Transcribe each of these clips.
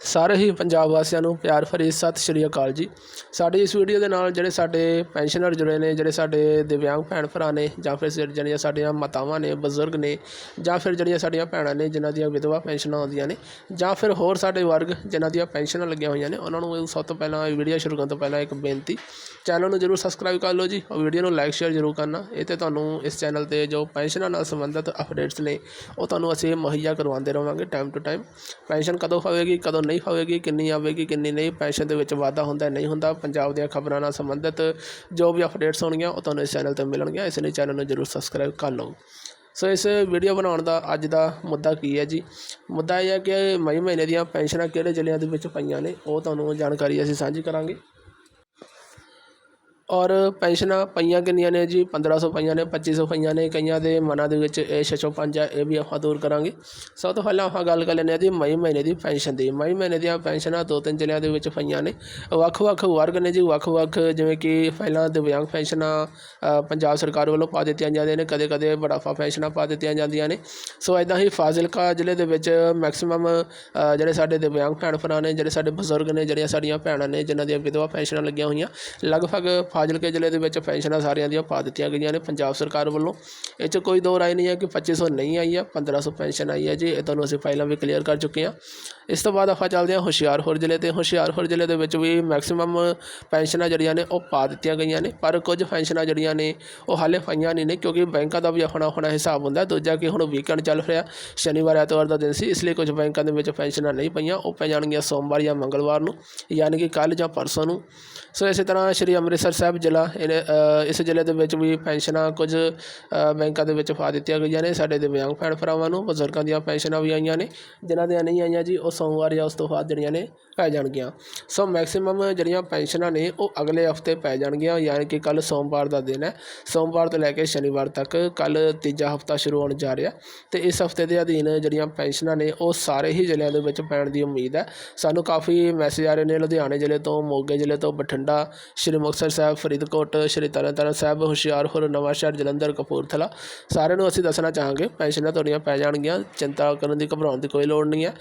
ਸਾਰੇ ਹੀ ਪੰਜਾਬ ਵਾਸੀਆਂ ਨੂੰ ਪਿਆਰ ਭਰੀ ਸਤਿ ਸ਼੍ਰੀ ਅਕਾਲ ਜੀ। ਸਾਡੀ ਇਸ ਵੀਡੀਓ ਦੇ ਨਾਲ ਜਿਹੜੇ ਸਾਡੇ ਪੈਨਸ਼ਨਰ ਜੁੜੇ ਨੇ, ਜਿਹੜੇ ਸਾਡੇ ਦਿਵਿਆਂਗ ਭੈਣ ਭਰਾ ਨੇ, ਜਾਂ ਫਿਰ ਜਿਹੜੀਆਂ ਸਾਡੀਆਂ ਮਾਤਾਵਾਂ ਨੇ, ਬਜ਼ੁਰਗ ਨੇ, ਜਾਂ ਫਿਰ ਜਿਹੜੀਆਂ ਸਾਡੀਆਂ ਭੈਣਾਂ ਨੇ, ਜਿਨ੍ਹਾਂ ਦੀਆਂ ਵਿਧਵਾ ਪੈਨਸ਼ਨਾਂ ਆਉਂਦੀਆਂ ਨੇ, ਜਾਂ ਫਿਰ ਹੋਰ ਸਾਡੇ ਵਰਗ ਜਿਨ੍ਹਾਂ ਦੀਆਂ ਪੈਨਸ਼ਨਾਂ ਲੱਗੀਆਂ ਹੋਈਆਂ ਨੇ, ਉਹਨਾਂ ਨੂੰ ਸਭ ਤੋਂ ਪਹਿਲਾਂ ਇਹ ਵੀਡੀਓ ਸ਼ੁਰੂ ਕਰਨ ਤੋਂ ਪਹਿਲਾਂ ਇੱਕ ਬੇਨਤੀ, ਚੈਨਲ ਨੂੰ ਜਰੂਰ ਸਬਸਕ੍ਰਾਈਬ ਕਰ ਲਓ ਜੀ, ਔਰ ਵੀਡੀਓ ਨੂੰ ਲਾਈਕ, ਸ਼ੇਅਰ ਜਰੂਰ ਕਰਨਾ ਇਹ ਤੇ ਤੁਹਾਨੂੰ ਇਸ ਚੈਨਲ ਤੇ ਜੋ ਪੈਨਸ਼ਨਾਂ ਨਾਲ ਸੰਬੰਧਿਤ ਅਪਡੇਟਸ ਨੇ, ਉਹ ਤੁਹਾਨੂੰ ਅਸੀਂ ਮੁਹੱਈਆ ਕਰਵਾਉਂਦੇ ਰਹਾਂਗੇ ਟਾਈਮ ਟੂ ਟਾਈਮ ਪੈਨਸ਼ਨ ਕਦੋਂ ਹੋਵੇਗੀ, ਕਦੋਂ ਨਹੀਂ ਹੋਵੇਗੀ, ਕਿੰਨੀ ਆਵੇਗੀ, ਕਿੰਨੀ ਨਹੀਂ ਪੈਨਸ਼ਨ ਦੇ ਵਿੱਚ ਵਾਧਾ ਹੁੰਦਾ ਨਹੀਂ ਹੁੰਦਾ, ਪੰਜਾਬ ਦੀਆਂ ਖਬਰਾਂ ਨਾਲ ਸੰਬੰਧਿਤ ਜੋ ਵੀ ਅਪਡੇਟਸ ਹੋਣਗੀਆਂ, ਉਹ ਤੁਹਾਨੂੰ ਇਸ ਚੈਨਲ ਤੇ ਮਿਲਣਗੀਆਂ। ਇਸ ਲਈ ਚੈਨਲ ਨੂੰ ਜਰੂਰ ਸਬਸਕ੍ਰਾਈਬ ਕਰ ਲਓ। ਸੋ ਇਸ ਵੀਡੀਓ ਬਣਾਉਣ ਦਾ ਅੱਜ ਦਾ ਮੁੱਦਾ ਕੀ ਹੈ ਜੀ? ਮੁੱਦਾ ਇਹ ਹੈ ਕਿ ਮਈ ਮਹੀਨੇ ਦੀਆਂ ਪੈਨਸ਼ਨਾਂ ਕਿਹੜੇ ਜ਼ਿਲ੍ਹਿਆਂ ਦੇ ਵਿੱਚ ਪਈਆਂ ਨੇ, ਉਹ ਤੁਹਾਨੂੰ ਜਾਣਕਾਰੀ ਅਸੀਂ ਸਾਂਝੀ ਕਰਾਂਗੇ। ਔਰ ਪੈਨਸ਼ਨਾਂ ਪਈਆਂ ਕਿੰਨੀਆਂ ਨੇ ਜੀ? 1500 ਪਈਆਂ ਨੇ, ਪੱਚੀ ਸੌ ਪਈਆਂ ਨੇ। ਕਈਆਂ ਦੇ ਮਨਾਂ ਦੇ ਵਿੱਚ ਇਹ ਛਛੋਪੰਜ ਹੈ ਇਹ ਵੀ ਆਪਾਂ ਦੂਰ ਕਰਾਂਗੇ। ਸਭ ਤੋਂ ਪਹਿਲਾਂ ਆਪਾਂ ਗੱਲ ਕਰ ਲੈਂਦੇ ਹਾਂ ਜੀ ਮਈ ਮਹੀਨੇ ਦੀ ਪੈਨਸ਼ਨ ਦੀ। ਮਈ ਮਹੀਨੇ ਦੀਆਂ ਪੈਨਸ਼ਨਾਂ ਦੋ ਤਿੰਨ ਜ਼ਿਲ੍ਹਿਆਂ ਦੇ ਵਿੱਚ ਪਈਆਂ ਨੇ। ਵੱਖ-ਵੱਖ ਵਰਗ ਨੇ ਜੀ, ਵੱਖ-ਵੱਖ ਜਿਵੇਂ ਕਿ ਪਹਿਲਾਂ ਦਿਵਿਆਂਗ ਪੈਨਸ਼ਨਾਂ ਪੰਜਾਬ ਸਰਕਾਰ ਵੱਲੋਂ ਪਾ ਦਿੱਤੀਆਂ ਜਾਂਦੀਆਂ ਨੇ, ਕਦੇ-ਕਦੇ ਬੁਢਾਪਾ ਪੈਨਸ਼ਨਾਂ ਪਾ ਦਿੱਤੀਆਂ ਜਾਂਦੀਆਂ ਨੇ। ਸੋ ਇਦਾਂ ਹੀ ਫਾਜ਼ਿਲਕਾ ਜ਼ਿਲ੍ਹੇ ਦੇ ਵਿੱਚ ਮੈਕਸਿਮਮ ਜਿਹੜੇ ਸਾਡੇ ਦਿਵਿਆਂਗ ਭੈਣ ਭਰਾ ਨੇ, ਜਿਹੜੇ ਸਾਡੇ ਬਜ਼ੁਰਗ ਨੇ, ਜਿਹੜੀਆਂ ਸਾਡੀਆਂ ਭੈਣਾਂ ਨੇ, ਜਿਨ੍ਹਾਂ ਦੀਆਂ ਵਿਧਵਾ ਪੈਨਸ਼ਨਾਂ ਲੱਗੀਆਂ ਹੋਈਆਂ, ਲਗਭਗ ਫਾਜ਼ਿਲਕੇ ਜ਼ਿਲ੍ਹੇ ਦੇ ਵਿੱਚ ਪੈਨਸ਼ਨਾਂ ਸਾਰਿਆਂ ਦੀਆਂ ਪਾ ਦਿੱਤੀਆਂ ਗਈਆਂ ਨੇ ਪੰਜਾਬ ਸਰਕਾਰ ਵੱਲੋਂ। ਇਹ 'ਚ ਕੋਈ ਦੋ ਰਾਏ ਨਹੀਂ ਹੈ ਕਿ 2500 ਨਹੀਂ ਆਈ ਹੈ 1500 ਪੈਨਸ਼ਨ ਆਈ ਹੈ ਜੀ। ਇਹ ਤੁਹਾਨੂੰ ਅਸੀਂ ਪਹਿਲਾਂ ਵੀ ਕਲੀਅਰ ਕਰ ਚੁੱਕੇ ਹਾਂ। ਇਸ ਤੋਂ ਬਾਅਦ ਆਪਾਂ ਚੱਲਦੇ ਹਾਂ ਹੁਸ਼ਿਆਰਪੁਰ ਜ਼ਿਲ੍ਹੇ ਤੇ। ਹੁਸ਼ਿਆਰਪੁਰ ਜ਼ਿਲ੍ਹੇ ਦੇ ਵਿੱਚ ਵੀ ਮੈਕਸਿਮਮ ਪੈਨਸ਼ਨਾਂ ਜਿਹੜੀਆਂ ਨੇ ਉਹ ਪਾ ਦਿੱਤੀਆਂ ਗਈਆਂ ਨੇ। ਪਰ ਕੁਝ ਪੈਨਸ਼ਨਾਂ ਜਿਹੜੀਆਂ ਨੇ ਉਹ ਹਾਲੇ ਪਈਆਂ ਨਹੀਂ ਨੇ, ਕਿਉਂਕਿ ਬੈਂਕਾਂ ਦਾ ਵੀ ਆਪਣਾ ਆਪਣਾ ਹਿਸਾਬ ਹੁੰਦਾ। ਦੂਜਾ ਕਿ ਹੁਣ ਵੀਕਐਂਡ ਚੱਲ ਰਿਹਾ। ਸ਼ਨੀਵਾਰ, ਐਤਵਾਰ ਦਾ ਦਿਨ ਸੀ, ਇਸ ਲਈ ਕੁਝ ਬੈਂਕਾਂ ਦੇ ਵਿੱਚ ਪੈਨਸ਼ਨਾਂ ਨਹੀਂ ਪਈਆਂ। ਉਹ ਪੈ ਜਾਣਗੀਆਂ ਸੋਮਵਾਰ ਜਾਂ ਮੰਗਲਵਾਰ ਨੂੰ, ਯਾਨੀ ਕਿ ਕੱਲ੍ਹ ਜਾਂ ਪਰਸੋਂ ਨੂੰ। ਸੋ ਇਸੇ ਤਰ੍ਹਾਂ ਸ਼੍ਰੀ ਅੰਮ੍ਰਿਤਸਰ ਸਾਹਿਬ ਜ਼ਿਲ੍ਹਾ ਇਹਨੇ, ਇਸ ਜ਼ਿਲ੍ਹੇ ਦੇ ਵਿੱਚ ਵੀ ਪੈਨਸ਼ਨਾਂ ਕੁਝ ਬੈਂਕਾਂ ਦੇ ਵਿੱਚ ਪਾ ਦਿੱਤੀਆਂ ਗਈਆਂ ਨੇ ਸਾਡੇ ਦਿਵਿਆਂਗ ਭੈਣ ਭਰਾਵਾਂ ਨੂੰ ਬਜ਼ੁਰਗਾਂ ਦੀਆਂ ਪੈਨਸ਼ਨਾਂ ਵੀ ਆਈਆਂ ਨੇ ਜਿਨ੍ਹਾਂ ਦੀਆਂ ਨਹੀਂ ਆਈਆਂ ਜੀ ਉਹ ਸੋਮਵਾਰ ਜਾਂ ਉਸ ਤੋਂ ਬਾਅਦ ਜਿਹੜੀਆਂ ਨੇ ਪੈ ਜਾਣਗੀਆਂ। ਸੋ ਮੈਕਸਿਮਮ ਜਿਹੜੀਆਂ ਪੈਨਸ਼ਨਾਂ ਨੇ ਉਹ ਅਗਲੇ ਹਫ਼ਤੇ ਪੈ ਜਾਣਗੀਆਂ ਯਾਨੀ ਕਿ ਕੱਲ ਸੋਮਵਾਰ ਦਾ ਦਿਨ ਹੈ। ਸੋਮਵਾਰ ਤੋਂ ਲੈ ਕੇ ਸ਼ਨੀਵਾਰ ਤੱਕ ਕੱਲ ਤੀਜਾ ਹਫਤਾ ਸ਼ੁਰੂ ਹੋਣ ਜਾ ਰਿਹਾ। ਤੇ ਇਸ ਹਫ਼ਤੇ ਦੇ ਅਧੀਨ ਜਿਹੜੀਆਂ ਪੈਨਸ਼ਨਾਂ ਨੇ ਉਹ ਸਾਰੇ ਹੀ ਜ਼ਿਲ੍ਹਿਆਂ ਦੇ ਵਿੱਚ ਪੈਣ ਦੀ ਉਮੀਦ ਹੈ। ਸਾਨੂੰ ਕਾਫੀ ਮੈਸੇਜ ਆ ਰਹੇ ਨੇ ਲੁਧਿਆਣੇ ਜ਼ਿਲ੍ਹੇ ਤੋਂ ਮੋਗੇ ਜ਼ਿਲ੍ਹੇ ਤੋਂ ਬਠਿੰਡਾ ਸ਼੍ਰੀ ਮੁਕਤਸਰ ਸਾਹਿਬ ਫਰੀਦਕੋਟ, ਸ਼੍ਰੀ ਤਰਨਤਾਰਨ ਸਾਹਿਬ, ਹੁਸ਼ਿਆਰਪੁਰ ਨਵਾਂਸ਼ਹਿਰ ਜਲੰਧਰ, ਕਪੂਰਥਲਾ। ਸਾਰਿਆਂ ਨੂੰ ਅਸੀਂ ਦੱਸਣਾ ਚਾਹਾਂਗੇ, ਪੈਨਸ਼ਨਾਂ ਤੁਹਾਡੀਆਂ ਪੈ ਜਾਣਗੀਆਂ, ਚਿੰਤਾ ਕਰਨ ਦੀ ਘਬਰਾਉਣ ਦੀ ਕੋਈ ਲੋੜ ਨਹੀਂ ਹੈ।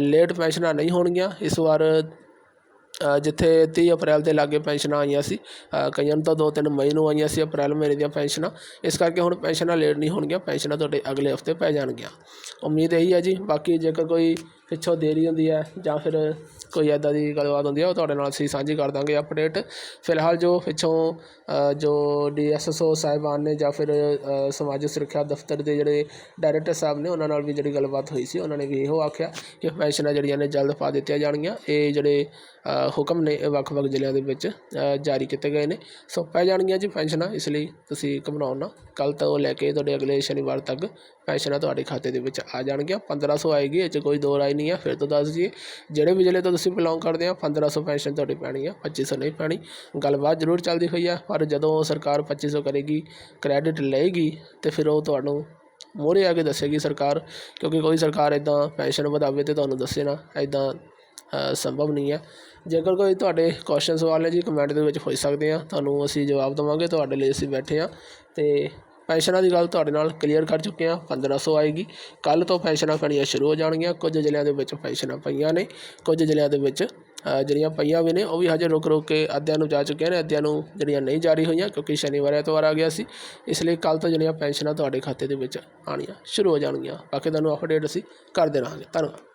ਲੇਟ ਪੈਨਸ਼ਨਾਂ ਨਹੀਂ ਹੋਣਗੀਆਂ। ਇਸ ਵਾਰ ਜਿੱਥੇ 30 ਅਪ੍ਰੈਲ ਦੇ ਲਾਗੇ ਪੈਨਸ਼ਨਾਂ ਆਈਆਂ ਸੀ ਕਈਆਂ ਨੂੰ ਤਾਂ ਦੋ ਤਿੰਨ ਮਈ ਨੂੰ ਆਈਆਂ ਸੀ, ਅਪ੍ਰੈਲ ਮਹੀਨੇ ਦੀਆਂ ਪੈਨਸ਼ਨਾਂ। ਇਸ ਕਰਕੇ ਹੁਣ ਪੈਨਸ਼ਨਾਂ ਲੇਟ ਨਹੀਂ ਹੋਣਗੀਆਂ, ਪੈਨਸ਼ਨਾਂ ਤੁਹਾਡੇ ਅਗਲੇ ਹਫ਼ਤੇ ਪੈ ਜਾਣਗੀਆਂ। ਉਮੀਦ ਇਹੀ ਹੈ ਜੀ। ਬਾਕੀ ਜੇਕਰ ਕੋਈ ਪਿੱਛੋਂ ਦੇਰੀ ਹੁੰਦੀ ਹੈ ਜਾਂ ਫਿਰ ਕੋਈ ਇੱਦਾਂ ਦੀ ਗੱਲਬਾਤ ਹੁੰਦੀ ਹੈ ਉਹ ਤੁਹਾਡੇ ਨਾਲ ਅਸੀਂ ਸਾਂਝੀ ਕਰ ਦਾਂਗੇ ਅਪਡੇਟ ਫਿਲਹਾਲ ਜੋ ਪਿੱਛੋਂ ਜੋ ਡੀ ਅ, ਜੋ ਓ ਸਾਹਿਬਾਨ ਨੇ ਜਾਂ ਫਿਰ ਸਮਾਜਿਕ ਸੁਰੱਖਿਆ ਦਫ਼ਤਰ ਦੇ ਜਿਹੜੇ ਡਾਇਰੈਕਟਰ ਸਾਹਿਬ ਨੇ ਉਹਨਾਂ ਨਾਲ ਵੀ ਜਿਹੜੀ ਗੱਲਬਾਤ ਹੋਈ ਸੀ ਉਹਨਾਂ ਨੇ ਵੀ ਇਹੋ ਆਖਿਆ ਕਿ ਪੈਨਸ਼ਨਾਂ ਜਿਹੜੀਆਂ ਨੇ ਜਲਦ ਪਾ ਦਿੱਤੀਆਂ ਜਾਣਗੀਆਂ। ਇਹ ਜਿਹੜੇ ਹੁਕਮ ਨੇ ਇਹ ਵੱਖ-ਵੱਖ ਜ਼ਿਲ੍ਹਿਆਂ ਦੇ ਵਿੱਚ ਜਾਰੀ ਕੀਤੇ ਗਏ ਨੇ। ਸੋ ਪੈ ਜਾਣਗੀਆਂ ਜੀ ਪੈਨਸ਼ਨਾਂ ਇਸ ਲਈ ਤੁਸੀਂ ਘਬਰਾਓ ਨਾ। ਕੱਲ੍ਹ ਤੋਂ ਲੈ ਕੇ ਤੁਹਾਡੇ ਅਗਲੇ ਸ਼ਨੀਵਾਰ ਤੱਕ ਪੈਨਸ਼ਨਾਂ ਤੁਹਾਡੇ ਖਾਤੇ ਦੇ ਵਿੱਚ ਆ ਜਾਣਗੀਆਂ। 1500 ਆਏਗੀ ਇਹ 'ਚ ਕੋਈ ਦੋ ਰਾਏ ਨਹੀਂ ਆ, ਫਿਰ ਤੋਂ ਦੱਸ ਦਈਏ ਜਿਹੜੇ ਵੀ ਜ਼ਿਲ੍ਹੇ ਤੋਂ ਤੁਸੀਂ ਬਿਲੋਂਗ ਕਰਦੇ ਆ 1500 ਪੈਨਸ਼ਨ ਤੁਹਾਡੀ ਪੈਣੀ ਆ 2500 ਨਹੀਂ ਪੈਣੀ। ਗੱਲਬਾਤ ਜ਼ਰੂਰ ਚੱਲਦੀ ਹੋਈ ਆ, ਪਰ ਜਦੋਂ ਸਰਕਾਰ 2500 ਕਰੇਗੀ ਕ੍ਰੈਡਿਟ ਲਏਗੀ, ਤੇ ਫਿਰ ਉਹ ਤੁਹਾਨੂੰ ਮੋਹਰੇ ਆ ਕੇ ਦੱਸੇਗੀ ਸਰਕਾਰ, ਕਿਉਂਕਿ ਕੋਈ ਸਰਕਾਰ ਇਦਾਂ ਪੈਨਸ਼ਨ ਵਧਾਵੇ ਤੇ ਤੁਹਾਨੂੰ ਦੱਸੇ ਨਾ ਇਦਾਂ ਸੰਭਵ ਨਹੀਂ ਹੈ ਜੇਕਰ ਕੋਈ ਤੁਹਾਡੇ ਕੁਐਸਚਨ ਸਵਾਲ ਹੈ ਜੀ ਕਮੈਂਟ ਦੇ ਵਿੱਚ ਪੁੱਛ ਸਕਦੇ ਆ। ਤੁਹਾਨੂੰ ਅਸੀਂ ਜਵਾਬ ਦੇਵਾਂਗੇ, ਤੁਹਾਡੇ ਲਈ ਅਸੀਂ ਬੈਠੇ ਆ, ਤੇ ਪੈਨਸ਼ਨਾਂ ਦੀ ਗੱਲ ਤੁਹਾਡੇ ਨਾਲ ਕਲੀਅਰ ਕਰ ਚੁੱਕੇ ਆ 1500 ਆਏਗੀ। ਕੱਲ ਤੋਂ ਪੈਨਸ਼ਨਾਂ ਪੈਣੀਆਂ ਸ਼ੁਰੂ ਹੋ ਜਾਣਗੀਆਂ, ਕੁਝ ਜ਼ਿਲ੍ਹਿਆਂ ਦੇ ਵਿੱਚ ਪੈਨਸ਼ਨਾਂ ਪਈਆਂ ਨੇ, ਕੁਝ ਜ਼ਿਲ੍ਹਿਆਂ ਦੇ ਵਿੱਚ ਜਿਹੜੀਆਂ ਪਈਆਂ ਵੀ ਨੇ, ਉਹ ਵੀ ਹਜੇ ਰੁਕ ਰੁਕ ਕੇ ਅੱਧਿਆਂ ਨੂੰ ਜਾ ਚੁੱਕੀਆਂ ਨੇ, ਅੱਧਿਆਂ ਨੂੰ ਜਿਹੜੀਆਂ ਨਹੀਂ ਜਾਰੀ ਹੋਈਆਂ, ਕਿਉਂਕਿ ਸ਼ਨੀਵਾਰ, ਐਤਵਾਰ ਆ ਗਿਆ ਸੀ। ਇਸ ਲਈ ਕੱਲ ਤੋਂ ਜਿਹੜੀਆਂ ਪੈਨਸ਼ਨਾਂ ਤੁਹਾਡੇ ਖਾਤੇ ਦੇ ਵਿੱਚ ਆਉਣੀਆਂ ਸ਼ੁਰੂ ਹੋ ਜਾਣਗੀਆਂ। ਬਾਕੀ ਤੁਹਾਨੂੰ ਅਪਡੇਟ ਅਸੀਂ ਕਰਦੇ ਰਹਾਂਗੇ ਧੰਨਵਾਦ।